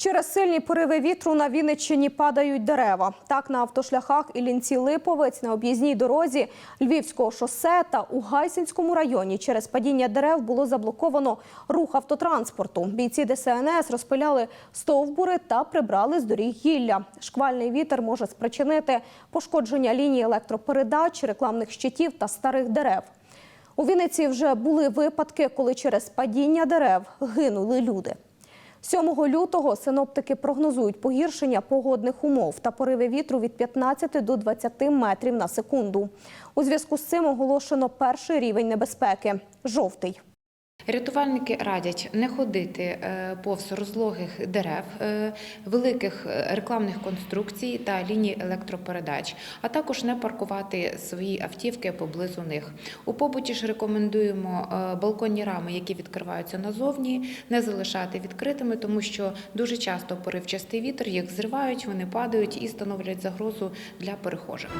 Через сильні пориви вітру на Вінниччині падають дерева. Так на автошляхах Іллінці Липовець на об'їзній дорозі Львівського шосе та у Гайсинському районі через падіння дерев було заблоковано рух автотранспорту. Бійці ДСНС розпиляли стовбури та прибрали з доріг гілля. Шквальний вітер може спричинити пошкодження лінії електропередач, рекламних щитів та старих дерев. У Вінниці вже були випадки, коли через падіння дерев гинули люди. 7 лютого синоптики прогнозують погіршення погодних умов та пориви вітру від 15 до 20 метрів на секунду. У зв'язку з цим оголошено перший рівень небезпеки – жовтий. Рятувальники радять не ходити е, повз розлогих дерев, е, великих е, рекламних конструкцій та ліній електропередач, а також не паркувати свої автівки поблизу них. У побуті ж рекомендуємо балконні рами, які відкриваються назовні, не залишати відкритими, тому що дуже часто поривчастий вітер їх зривають, вони падають і становлять загрозу для перехожих.